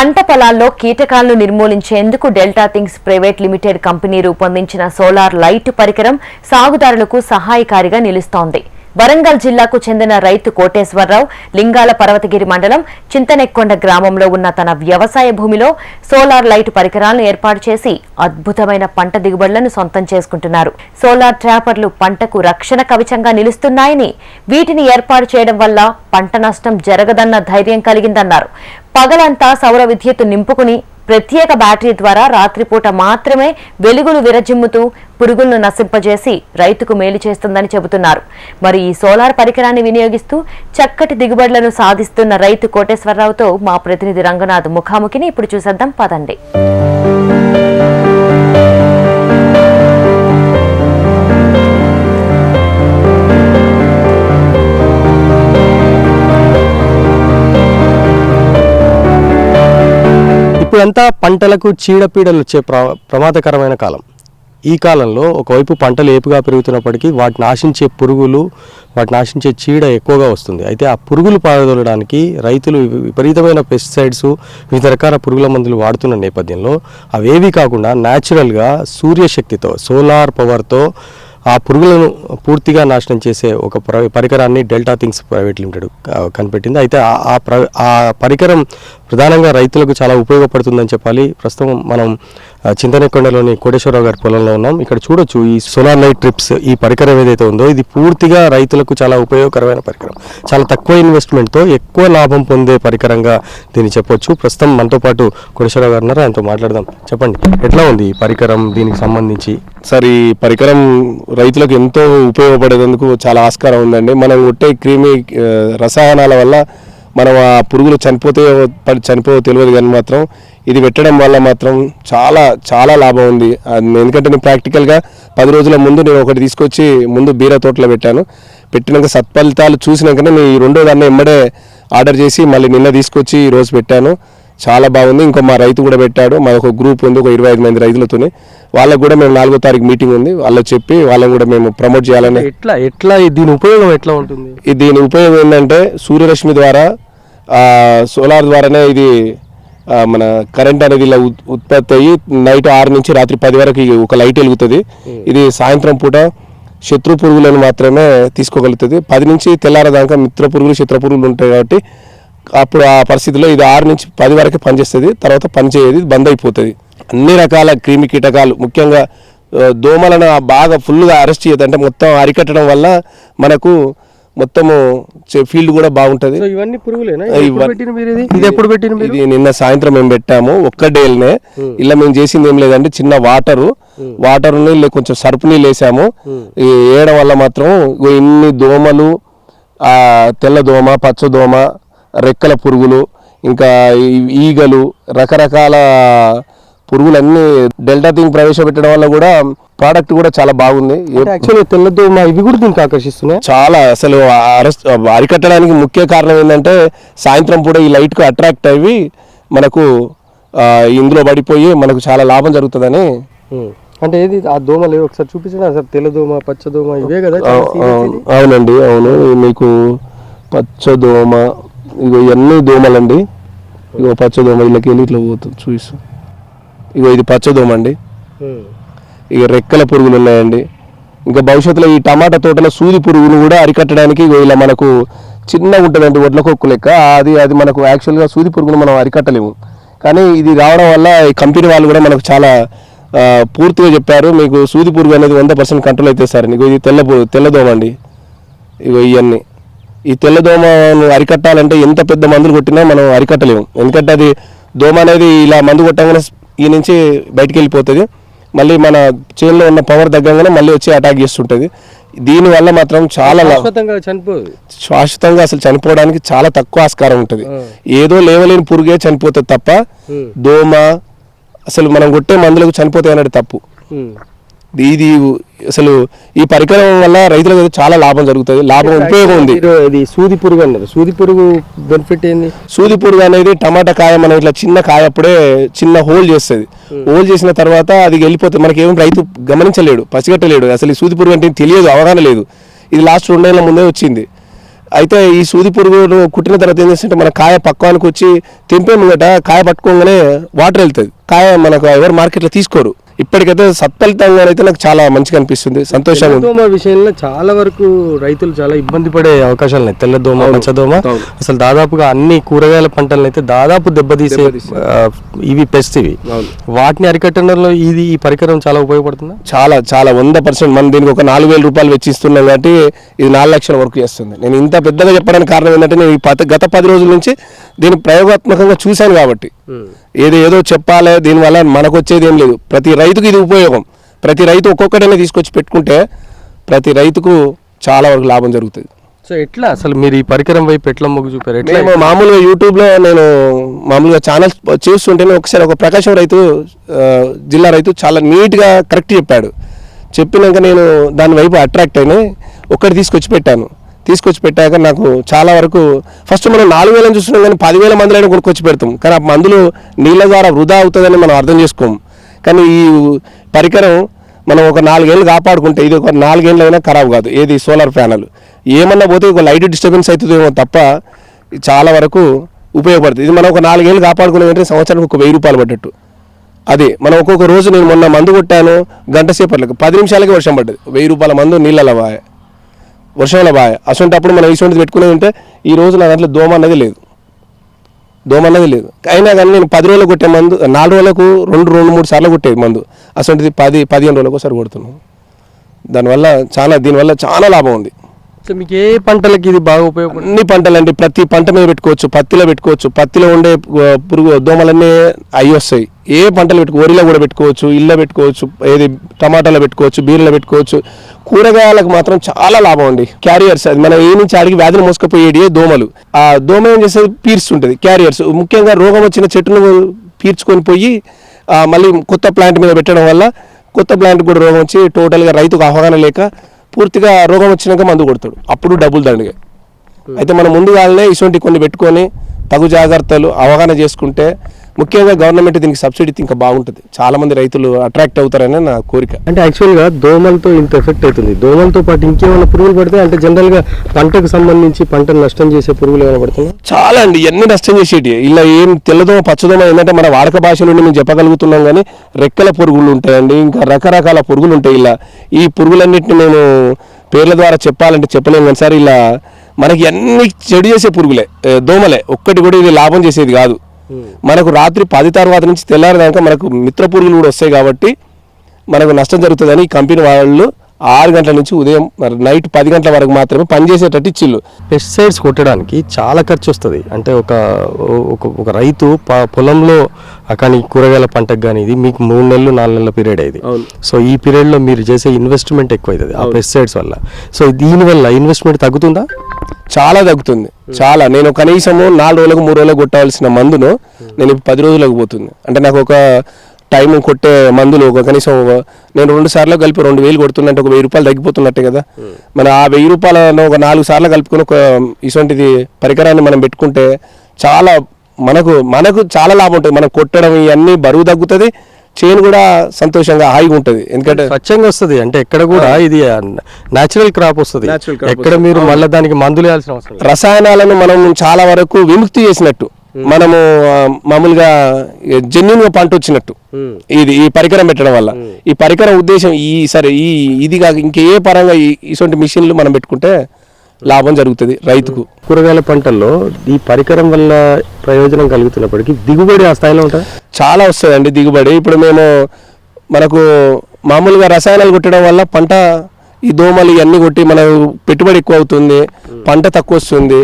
పంట పొలాల్లో కీటకాలను నిర్మూలించేందుకు Delta things private limited company రూపొందించిన సోలార్ లైట్ పరికరం సాగుదారులకు సహాయకారిగా నిలుస్తోంది. వరంగల్ జిల్లాకు చెందిన రైతు కోటేశ్వరరావు లింగాల పర్వతగిరి మండలం చింతనెక్కొండ గ్రామంలో ఉన్న తన వ్యవసాయ భూమిలో సోలార్ లైట్ పరికరాలను ఏర్పాటు చేసి అద్భుతమైన పంట దిగుబడులను సొంతం చేసుకుంటున్నారు. సోలార్ ట్రాపర్లు పంటకు రక్షణ కవచంగా నిలుస్తున్నాయని వీటిని ఏర్పాటు చేయడం వల్ల పంట నష్టం జరగదన్న ధైర్యం కలిగిందన్నారు. పగలంతా సౌర విద్యుత్ నింపుకుని ప్రత్యేక బ్యాటరీ ద్వారా రాత్రిపూట మాత్రమే వెలుగులు విరజిమ్ముతూ పురుగులను నశింపజేసి రైతుకు మేలు చేస్తుందని చెబుతున్నారు. మరి ఈ సోలార్ పరికరాన్ని వినియోగిస్తూ చక్కటి దిగుబడులను సాధిస్తున్న రైతు కోటేశ్వరరావుతో మా ప్రతినిధి రంగనాథ్ ముఖాముఖిని ఇప్పుడు చూసేద్దాం. పదండి. ఇప్పుడంతా పంటలకు చీడపీడలు వచ్చే ప్ర ప్రమాదకరమైన కాలం. ఈ కాలంలో ఒకవైపు పంటలు ఏపుగా పెరుగుతున్నప్పటికీ వాటిని ఆశించే పురుగులు వాటిని ఆశించే చీడ ఎక్కువగా వస్తుంది. అయితే ఆ పురుగులు పారదోలడానికి రైతులు విపరీతమైన పెస్టిసైడ్స్ వివిధ రకాల పురుగుల మందులు వాడుతున్న నేపథ్యంలో అవేవి కాకుండా న్యాచురల్గా సూర్యశక్తితో సోలార్ పవర్తో ఆ పురుగులను పూర్తిగా నాశనం చేసే ఒక పరికరాన్ని డెల్టా థింగ్స్ ప్రైవేట్ లిమిటెడ్ కనిపెట్టింది. అయితే ఆ ప్ర ఆ పరికరం ప్రధానంగా రైతులకు చాలా ఉపయోగపడుతుందని చెప్పాలి. ప్రస్తుతం మనం చింతనకొండలోని కోటేశ్వరరావు గారి పొలంలో ఉన్నాం. ఇక్కడ చూడొచ్చు ఈ సోలార్ లైట్ ట్రిప్స్ ఈ పరికరం ఏదైతే ఉందో ఇది పూర్తిగా రైతులకు చాలా ఉపయోగకరమైన పరికరం. చాలా తక్కువ ఇన్వెస్ట్మెంట్తో ఎక్కువ లాభం పొందే పరికరంగా దీన్ని చెప్పొచ్చు. ప్రస్తుతం మనతో పాటు కోటేశ్వరరావు గారు ఉన్నారు. ఆయనతో మాట్లాడదాం. చెప్పండి ఎట్లా ఉంది ఈ పరికరం దీనికి సంబంధించి? సార్ ఈ పరికరం రైతులకు ఎంతో ఉపయోగపడేందుకు చాలా ఆస్కారం ఉందండి. మనం కొట్టే క్రిమి రసాయనాల వల్ల మనం ఆ పురుగులు చనిపోతే పడి చనిపోవో తెలియదు కానీ మాత్రం ఇది పెట్టడం వల్ల మాత్రం చాలా చాలా లాభం ఉంది. అది ఎందుకంటే నేను ప్రాక్టికల్గా పది రోజుల ముందు నేను ఒకటి తీసుకొచ్చి ముందు బీర తోటలో పెట్టాను. పెట్టినాక సత్ఫలితాలు చూసినాకనే నేను ఈ రెండో దాన్ని ఎమ్మడే ఆర్డర్ చేసి మళ్ళీ నిన్న తీసుకొచ్చి ఈ రోజు పెట్టాను. చాలా బాగుంది. ఇంకో మా రైతు కూడా పెట్టాడు. మా ఒక గ్రూప్ ఉంది. ఒక ఇరవై ఐదు మంది రైతులతోని. వాళ్ళకు కూడా మేము నాలుగో తారీఖు మీటింగ్ ఉంది. వాళ్ళకి చెప్పి వాళ్ళని కూడా మేము ప్రమోట్ చేయాలని ఎట్లా ఎట్లా దీని ఉపయోగం ఎట్లా ఉంటుంది? దీని ఉపయోగం ఏంటంటే సూర్యరశ్మి ద్వారా సోలార్ ద్వారానే ఇది మన కరెంట్ అనేది ఇలా ఉత్- ఉత్పత్తి అయ్యి నైట్ ఆరు నుంచి రాత్రి పది వరకు ఒక లైట్ వెలుగుతుంది. ఇది సాయంత్రం పూట శత్రు పురుగులను మాత్రమే తీసుకోగలుగుతుంది. పది నుంచి తెల్లారదాకా మిత్ర పురుగులు శత్రు పురుగులు ఉంటాయి కాబట్టి అప్పుడు ఆ పరిస్థితిలో ఇది ఆరు నుంచి పది వరకు పనిచేస్తుంది తర్వాత పనిచేయదు బంద్ అయిపోతుంది. అన్ని రకాల క్రిమి కీటకాలు ముఖ్యంగా దోమలను బాగా ఫుల్గా అరెస్ట్ చేయదు అంటే మొత్తం అరికట్టడం వల్ల మనకు మొత్తము ఫీల్డ్ కూడా బాగుంటుంది. ఇవన్నీ పురుగులేనా? ఇది? ఎప్పుడు పెట్టిన ఇది నిన్న సాయంత్రం మేము పెట్టాము ఒక్క డేల్నే. ఇలా మేము చేసింది ఏం లేదంటే చిన్న వాటరు. వాటర్ నీళ్ళు కొంచెం సర్పు నీళ్ళు వేసాము. వేయడం వల్ల మాత్రం ఇన్ని దోమలు ఆ తెల్ల దోమ పచ్చ దోమ రెక్కల పురుగులు ఇంకా ఈగలు రకరకాల పురుగులన్నీ డెల్టా థింగ్ ప్రవేశపెట్టడం వల్ల కూడా ప్రోడక్ట్ కూడా చాలా బాగుంది. యాక్చువల్లీ తెల్లదో మా ఇవి కూడా దీనికి ఆకర్షిస్తున్నాయి? చాలా అసలు అరికట్టడానికి ముఖ్య కారణం ఏంటంటే సాయంత్రం పూట ఈ లైట్కు అట్రాక్ట్ అయ్యి మనకు ఇందులో పడిపోయి మనకు చాలా లాభం జరుగుతుందని. అంటే ఏది? ఆ దోమలు ఒకసారి చూపించండి. అసలు తెల్లదోమ పచ్చదోమ ఇవే కదా. అవునండి అవును. మీకు పచ్చ దోమ ఇగో ఇవన్నీ దోమలండి. ఇగో పచ్చ దోమ వీళ్ళకి వెళ్ళి ఇట్లా పోతుంది చూపిస్తు. ఇగో ఇది పచ్చ దోమ అండి. ఇక రెక్కల పురుగులు ఉన్నాయండి. ఇంకా భవిష్యత్తులో ఈ టమాటా తోటలో సూది పురుగును కూడా అరికట్టడానికి ఇగో ఇలా మనకు చిన్నగా ఉంటుందండి వడ్ల కొక్కు లెక్క. అది అది మనకు యాక్చువల్గా సూది పురుగును మనం అరికట్టలేము. కానీ ఇది రావడం వల్ల ఈ కంపెనీ వాళ్ళు కూడా మనకు చాలా పూర్తిగా చెప్పారు. మీకు సూది పురుగు అనేది వంద పర్సెంట్ కంట్రోల్ అయితే సార్. ఇగో ఇది తెల్ల పు- తెల్లదోమ అండి ఇగో ఇవన్నీ ఈ తెల్లదోమను అరికట్టాలంటే ఎంత పెద్ద మందులు కొట్టినా మనం అరికట్టలేము. ఎందుకంటే అది దోమ అనేది ఇలా మందు కొట్టగానే ఈ నుంచి బయటికి వెళ్ళిపోతుంది. మళ్ళీ మన చేనులో ఉన్న పవర్ తగ్గగానే మళ్ళీ వచ్చి అటాక్ చేస్తుంటుంది. దీనివల్ల మాత్రం చాలా శాశ్వతంగా అసలు చనిపోవడానికి చాలా తక్కువ ఆస్కారం ఉంటుంది. ఏదో లేవలేని పురుగే చనిపోతుంది తప్ప దోమ అసలు మనం కొట్టే మందులకు చనిపోతాయి అనేది తప్పు. ఇది అసలు ఈ పరికరం వల్ల రైతులకు చాలా లాభం జరుగుతుంది. లాభం ఉపయోగం ఉంది ఇది సూది పురుగు అన్నారు. సూది పురుగు బెనిఫిట్ ఏంది? సూది పురుగు అనేది టమాటా కాయ మనం ఇట్లా చిన్న కాయ అప్పుడే చిన్న హోల్ చేస్తుంది. హోల్ చేసిన తర్వాత అది వెళ్ళిపోతుంది మనకి ఏం రైతు గమనించలేడు పసిగట్టలేడు. అసలు ఈ సూది పురుగు అంటే తెలియదు అవగాహన లేదు. ఇది లాస్ట్ రెండేళ్ళ ముందే వచ్చింది. అయితే ఈ సూది పురుగును కుట్టిన తర్వాత ఏం చేస్తుంటే మన కాయ పక్వానికి వచ్చి తెంపే ముంగట కాయ పట్టుకోగానే వాటర్ వెళ్తుంది. కాయ మనకు ఎవరు మార్కెట్లో తీసుకోరు. ఇప్పటికైతే సత్ఫలితంగా అయితే నాకు చాలా మంచిగా అనిపిస్తుంది. సంతోషంగా తెల్లదోమ విషయంలో చాలా వరకు రైతులు చాలా ఇబ్బంది పడే అవకాశాలు ఉన్నాయి. తెల్లదోమ పచ్చదోమ. అవును. అసలు దాదాపుగా అన్ని కూరగాయల పంటలను అయితే దాదాపు దెబ్బతీసే ఇవి పెస్ట్ ఇవి. వాటిని అరికట్టడంలో ఇది ఈ పరికరం చాలా ఉపయోగపడుతుందా? చాలా చాలా వంద పర్సెంట్ మనం దీనికి ఒక నాలుగు వేల రూపాయలు వెచ్చిస్తున్నాం కాబట్టి ఇది నాలుగు లక్షల వరకు చేస్తుంది. నేను ఇంత పెద్దగా చెప్పడానికి కారణం ఏంటంటే నేను ఈ గత పది రోజుల నుంచి దీన్ని ప్రయోగాత్మకంగా చూశాను కాబట్టి. ఏదో ఏదో చెప్పాలి దీనివల్ల మనకు వచ్చేది ఏం లేదు. ప్రతి రైతుకు ఇది ఉపయోగం. ప్రతి రైతు ఒక్కొక్కడైనా తీసుకొచ్చి పెట్టుకుంటే ప్రతి రైతుకు చాలా వరకు లాభం జరుగుతుంది. సో ఎట్లా అసలు మీరు ఈ పరికరం వైపు ఎట్లా మొగ్గు చూపారు? ఎట్లా మేము మామూలుగా యూట్యూబ్లో నేను మామూలుగా ఛానల్స్ చూస్తుంటేనే ఒకసారి ఒక ప్రకాశం రైతు జిల్లా రైతు చాలా నీట్గా కరెక్ట్ చెప్పాడు. చెప్పినాక నేను దాని వైపు అట్రాక్ట్ అయినా ఒక్కటి తీసుకొచ్చి పెట్టాను. తీసుకొచ్చి పెట్టాక నాకు చాలా వరకు ఫస్ట్ మనం నాలుగు వేలని చూస్తున్నాం కానీ పదివేల మందులైనా కొనుక్కొచ్చి పెడతాం. కానీ ఆ మందులు నీళ్ళ ద్వారా వృధా అవుతుందని మనం అర్థం చేసుకోము కానీ ఈ పరికరం మనం ఒక నాలుగేళ్ళు కాపాడుకుంటే ఇది ఒక నాలుగేళ్ళు అయినా ఖరాబ్ కాదు. ఏది? Solar panel. ఏమన్నా పోతే ఒక లైట్ డిస్టర్బెన్స్ అవుతుందేమో తప్ప చాలా వరకు ఉపయోగపడుతుంది. ఇది మనం ఒక నాలుగేళ్ళు కాపాడుకునే వెంటనే సంవత్సరానికి ఒక వెయ్యి రూపాయలు పడ్డట్టు. అదే మనం ఒక్కొక్క రోజు నేను మొన్న మందు కొట్టాను గంట సేపట్లకు పది నిమిషాలకే వర్షం పడ్డది. వెయ్యి రూపాయల మందు నీళ్ళలో వర్షంలో బాయ్. అసొంటప్పుడు మనం ఇటువంటిది పెట్టుకునేది ఉంటే ఈ రోజు నా దాంట్లో దోమ అన్నది లేదు. దోమ అన్నది లేదు. అయినా కానీ నేను పది రోజులకు కొట్టే మందు నాలుగు రోజులకు రెండు రెండు మూడు సార్లు కొట్టేది మందు. అసొంటిది పది పదిహేను రోజులకు ఒకసారి కొడుతున్నాను దానివల్ల చాలా దీనివల్ల చాలా లాభం ఉంది. సో మీకు ఏ పంటలకి ఇది బాగా ఉపయోగపడుతుంది అన్ని పంటలండి. ప్రతి పంట మీద పెట్టుకోవచ్చు. పత్తిలో పెట్టుకోవచ్చు. పత్తిలో ఉండే పురుగు దోమలన్నీ అవి వస్తాయి. ఏ పంటలు పెట్టుకో వరిలో కూడా పెట్టుకోవచ్చు ఇళ్ళ పెట్టుకోవచ్చు ఏది టమాటాలో పెట్టుకోవచ్చు బీరలో పెట్టుకోవచ్చు. కూరగాయలకు మాత్రం చాలా లాభం అండి. క్యారియర్స్ అది మనం ఏ నుంచి అడిగి వ్యాధులు మోసుకపోయేటి దోమలు. ఆ దోమ ఏం చేస్తుంది? పీర్చుంటుంది. క్యారియర్స్. ముఖ్యంగా రోగం వచ్చిన చెట్టును పీల్చుకొని పోయి మళ్ళీ కొత్త ప్లాంట్ మీద పెట్టడం వల్ల కొత్త ప్లాంట్ కూడా రోగం వచ్చి టోటల్గా రైతుకు అవగాహన లేక పూర్తిగా రోగం వచ్చినాక మందు కొడతాడు. అప్పుడు డబ్బులు దండగా. అయితే మనం ముందుగానే ఇటువంటి కొన్ని పెట్టుకొని తగు జాగ్రత్తలు అవగాహన చేసుకుంటే ముఖ్యంగా గవర్నమెంట్ దీనికి సబ్సిడీ ఇంకా బాగుంటుంది. చాలా మంది రైతులు అట్రాక్ట్ అవుతారని నా కోరిక. అంటే యాక్చువల్గా దోమలతో ఇంత ఎఫెక్ట్ అవుతుంది. దోమలతో పాటు ఇంకేమైనా పురుగులు పడితే అంటే జనరల్గా పంటకు సంబంధించి పంటను నష్టం చేసే పురుగులు ఏమైనా పడుతున్నాయి? చాలా అండి. ఎన్ని నష్టం చేసేటి ఇలా ఏం తెల్లదోమ పచ్చదోమ ఏంటంటే మన వాడక భాషలో మేము చెప్పగలుగుతున్నాం కానీ రెక్కల పురుగులు ఉంటాయండి. ఇంకా రకరకాల పురుగులు ఉంటాయి ఇలా. ఈ పురుగులన్నింటిని మేము పేర్ల ద్వారా చెప్పాలంటే చెప్పలేము కానీ సార్ ఇలా మనకి అన్ని చెడు చేసే పురుగులే. దోమలే. ఒక్కటి కూడా ఇది లాభం చేసేది కాదు. మనకు రాత్రి పది తర్వాత నుంచి తెల్లారిదాకా మనకు మిత్ర పురుగులు కూడా వస్తాయి కాబట్టి మనకు నష్టం జరుగుతుందని ఈ కంపెనీ వాళ్ళు ఆరు గంటల నుంచి ఉదయం నైట్ పది గంటల వరకు మాత్రమే పనిచేసేటట్టు ఇచ్చిళ్ళు. పెస్టిసైడ్స్ కొట్టడానికి చాలా ఖర్చు వస్తుంది. అంటే ఒక ఒక ఒక రైతు పొలంలో కానీ కూరగాయల పంటకు కానీ ఇది మీకు మూడు నెలలు నాలుగు నెలల పీరియడ్ అవును. సో ఈ పీరియడ్లో మీరు చేసే ఇన్వెస్ట్మెంట్ ఎక్కువ అవుతుంది ఆ పెస్టిసైడ్స్ వల్ల. సో దీనివల్ల ఇన్వెస్ట్మెంట్ తగ్గుతుందా? చాలా తగ్గుతుంది. చాలా. నేను కనీసము నాలుగు రోజులకు మూడు రోజులకు కొట్టవలసిన మందును నేను పది రోజులకు పోతుంది. అంటే నాకు ఒక టైం కొట్టే మందులు ఒక కనీసం నేను రెండు సార్లు కలిపి రెండు వేలు కొడుతున్నట్టు ఒక వెయ్యి రూపాయలు తగ్గిపోతున్నట్టే కదా. మన ఆ వెయ్యి రూపాయలను ఒక నాలుగు సార్లు కలుపుకొని ఒక ఇటువంటిది పరికరాన్ని మనం పెట్టుకుంటే చాలా మనకు మనకు చాలా లాభం ఉంటుంది. మనం కొట్టడం ఇవన్నీ బరువు తగ్గుతుంది చేను కూడా సంతోషంగా హాయిగా ఉంటుంది. ఎందుకంటే స్వచ్ఛంగా వస్తుంది. అంటే ఎక్కడ కూడా ఇది న్యాచురల్ క్రాప్ వస్తుంది. Natural crop ఎక్కడ మీరు మళ్ళీ దానికి మందులు వేయాల్సిన అవసరం లేదు. రసాయనాలను మనం చాలా వరకు విముక్తి చేసినట్టు. మనము ఆ, మామూలుగా జెన్యున్గా పంట వచ్చినట్టు. ఇది ఈ పరికరం పెట్టడం వల్ల. ఈ పరికరం ఉద్దేశం ఈ సరే ఈ ఇది కాక ఇంకే పరంగా ఈ- ఇటువంటి మిషన్లు మనం పెట్టుకుంటే లాభం జరుగుతుంది రైతుకు. కూరగాయల పంటల్లో ఈ పరికరం వల్ల ప్రయోజనం కలుగుతున్నప్పటికీ దిగుబడి ఆ స్థాయిలో ఉంటుంది? చాలా వస్తుందండి దిగుబడి. ఇప్పుడు మేము మనకు మామూలుగా రసాయనాలు కొట్టడం వల్ల పంట ఈ దోమలు ఇవన్నీ కొట్టి మన పెట్టుబడి ఎక్కువ అవుతుంది పంట తక్కువ వస్తుంది.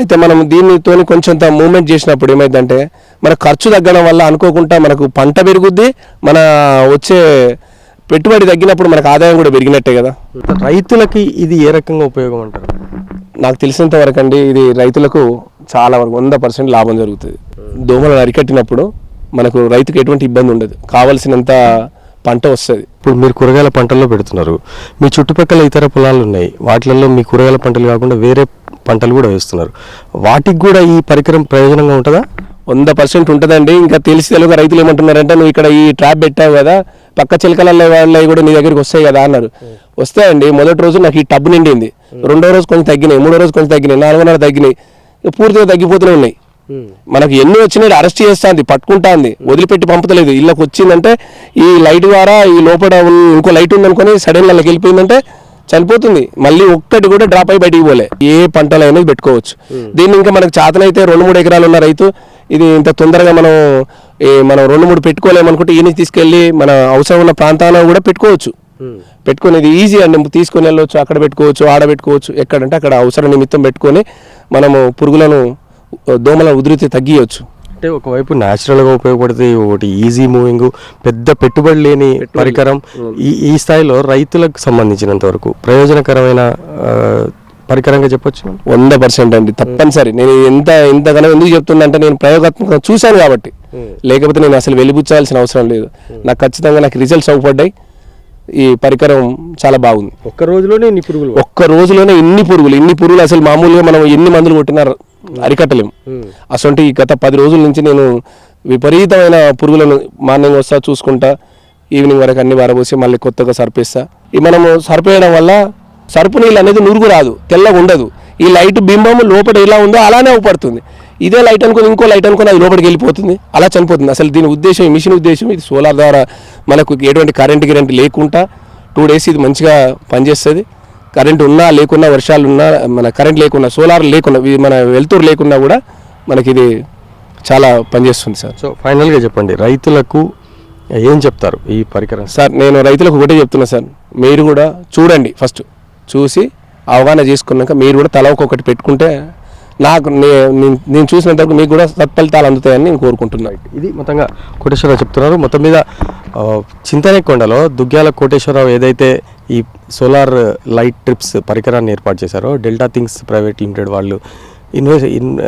అయితే మనం దీనితో కొంచెం మూమెంట్ చేసినప్పుడు ఏమైందంటే మన ఖర్చు తగ్గడం వల్ల అనుకోకుండా మనకు పంట పెరుగుద్ది మన వచ్చే పెట్టుబడి తగ్గినప్పుడు మనకు ఆదాయం కూడా పెరిగినట్టే కదా. రైతులకి ఇది ఏ రకంగా ఉపయోగం అంటారు? నాకు తెలిసినంత వరకు అండి ఇది రైతులకు చాలా వరకు వంద పర్సెంట్ లాభం జరుగుతుంది. దోమలను అరికట్టినప్పుడు మనకు రైతుకు ఎటువంటి ఇబ్బంది ఉండదు. కావలసినంత పంట వస్తుంది. ఇప్పుడు మీరు కూరగాయల పంటల్లో పెడుతున్నారు. మీ చుట్టుపక్కల ఇతర పొలాలు ఉన్నాయి. వాటిలలో మీ కూరగాయల పంటలు కాకుండా వేరే పంటలు కూడా వేస్తున్నారు. వాటికి కూడా ఈ పరికరం ప్రయోజనంగా ఉంటుందా? వంద పర్సెంట్ ఉంటుందండి. ఇంకా తెలిసి తెలుగు రైతులు ఏమంటున్నారంటే నువ్వు ఇక్కడ ఈ ట్రాప్ పెట్టావు కదా పక్క చిలకలలో వాళ్ళవి కూడా నీ దగ్గరికి వస్తాయి కదా అన్నారు. వస్తాయండి. మొదటి రోజు నాకు ఈ టబ్ నిండింది. రెండో రోజు కొంచెం తగ్గినాయి. మూడో రోజు కొంచెం తగ్గినాయి. నాలుగోన్నర తగ్గినాయి. పూర్తిగా తగ్గిపోతూనే ఉన్నాయి. మనకు ఎన్ని వచ్చినాయి అరెస్ట్ చేస్తుంది పట్టుకుంటాంది. వదిలిపెట్టి పంపుతలేదు. ఇళ్ళకి వచ్చిందంటే ఈ లైట్ ద్వారా ఈ లోపల ఇంకో లైట్ ఉందనుకొని సడన్ వాళ్ళకి వెళ్ళిపోయిందంటే చనిపోతుంది. మళ్ళీ ఒక్కటి కూడా డ్రాప్ అయి బయటికి పోలే. ఏ పంటలు అనేది పెట్టుకోవచ్చు. దీన్ని ఇంకా మనకు చేతనైతే రెండు మూడు ఎకరాలు ఉన్న రైతు ఇది ఇంత తొందరగా మనం ఈ మనం రెండు మూడు పెట్టుకోలేమనుకుంటే ఈయన తీసుకెళ్ళి మన అవసరం ఉన్న ప్రాంతాల్లో కూడా పెట్టుకోవచ్చు. పెట్టుకొని ఇది ఈజీ అండి. తీసుకొని వెళ్ళవచ్చు అక్కడ పెట్టుకోవచ్చు ఆడ పెట్టుకోవచ్చు ఎక్కడంటే అక్కడ అవసరం నిమిత్తం పెట్టుకొని మనము పురుగులను దోమల ఉధృతి తగ్గియవచ్చు అంటే ఒకవైపు natural గా ఉపయోగపడితే ఒకటి ఈజీ మూవింగ్ పెద్ద పెట్టుబడి లేని పరికరం. ఈ ఈ స్థాయిలో రైతులకు సంబంధించినంత వరకు ప్రయోజనకరమైన పరికరంగా చెప్పొచ్చు? వంద పర్సెంట్ అండి తప్పనిసరి. నేను ఎంత ఎంతగానో ఎందుకు చెప్తున్నా అంటే నేను ప్రయోగాత్మకంగా చూశాను కాబట్టి. లేకపోతే నేను అసలు వెలిబుచ్చాల్సిన అవసరం లేదు. నాకు ఖచ్చితంగా నాకు రిజల్ట్స్ అవుపడ్డాయి ఈ పరికరం చాలా బాగుంది. ఒక్క రోజులోనే ఇన్ని పురుగులు ఒక్క రోజులోనే ఇన్ని పురుగులు ఇన్ని పురుగులు అసలు మామూలుగా మనం ఎన్ని మందులు కొట్టినా అరికట్టలేము. అసలు ఈ గత పది రోజుల నుంచి నేను విపరీతమైన పురుగులను మార్నింగ్ వస్తా చూసుకుంటా ఈవినింగ్ వరకు అన్ని వారబోసి మళ్ళీ కొత్తగా సర్పేస్తా. ఈ మనము సర్పేయడం వల్ల సరుపు నీళ్ళు అనేది నురుగు రాదు తెల్లగా ఉండదు. ఈ లైట్ బింబం లోపల ఎలా ఉందో అలానే అవుపడుతుంది. ఇదే లైట్ అనుకుని ఇంకో లైట్ అనుకుని అది లోపలికి వెళ్ళిపోతుంది అలా చనిపోతుంది. అసలు దీని ఉద్దేశం ఈ మిషన్ ఉద్దేశం ఇది. సోలార్ ద్వారా మనకు ఎటువంటి కరెంట్ గిరెంట్ లేకుండా టూ డేస్ ఇది మంచిగా పనిచేస్తుంది. కరెంట్ ఉన్నా లేకున్నా వర్షాలు ఉన్నా మన కరెంట్ లేకున్నా సోలార్ లేకున్నా మన వెలుతురు లేకున్నా కూడా మనకి ఇది చాలా పనిచేస్తుంది సార్. సో ఫైనల్గా చెప్పండి రైతులకు ఏం చెప్తారు ఈ పరికరం? సార్ నేను రైతులకు ఒకటే చెప్తున్నా సార్ మీరు కూడా చూడండి ఫస్ట్ చూసి అవగాహన చేసుకున్నాక మీరు కూడా తల ఒక్కొక్కటి పెట్టుకుంటే నాకు నేను- నేను చూసినంత వరకు మీకు కూడా సత్ఫలితాలు అందుతాయని నేను కోరుకుంటున్నాను ఇది మొత్తంగా కోటేశ్వరరావు చెప్తున్నారు. మొత్తం మీద చింతనేకొండలో దుగ్గ్యాల కోటేశ్వరరావు ఏదైతే ఈ సోలార్ లైట్ ట్రిప్స్ పరికరాన్ని ఏర్పాటు చేశారో డెల్టా థింగ్స్ ప్రైవేట్ లిమిటెడ్ వాళ్ళు ఇన్వెస్ట్ ఇన్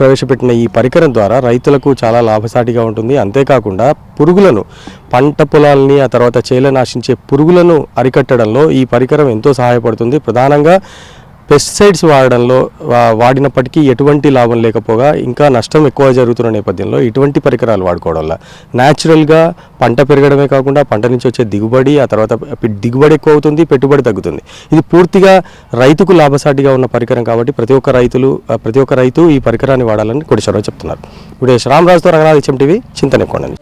ప్రవేశపెట్టిన ఈ పరికరం ద్వారా రైతులకు చాలా లాభసాటిగా ఉంటుంది. అంతేకాకుండా పురుగులను పంట పొలాల్ని ఆ తర్వాత చేలను నాశించే పురుగులను అరికట్టడంలో ఈ పరికరం ఎంతో సహాయపడుతుంది. ప్రధానంగా పెస్టిసైడ్స్ వాడడంలో వాడినప్పటికీ ఎటువంటి లాభం లేకపోగా ఇంకా నష్టం ఎక్కువ జరుగుతున్న నేపథ్యంలో ఇటువంటి పరికరాలు వాడుకోవడం వల్ల న్యాచురల్గా పంట పెరగడమే కాకుండా పంట నుంచి వచ్చే దిగుబడి ఆ తర్వాత దిగుబడి ఎక్కువ అవుతుంది పెట్టుబడి తగ్గుతుంది. ఇది పూర్తిగా రైతుకు లాభసాటిగా ఉన్న పరికరం కాబట్టి ప్రతి ఒక్క రైతులు ప్రతి ఒక్క రైతు ఈ పరికరాన్ని వాడాలని కోటేశ్వరరావు చెప్తున్నారు. ఇప్పుడు రామరాజుతో రంగనాథ్ హెచ్ఎం టీవీ చింతనెక్కోండి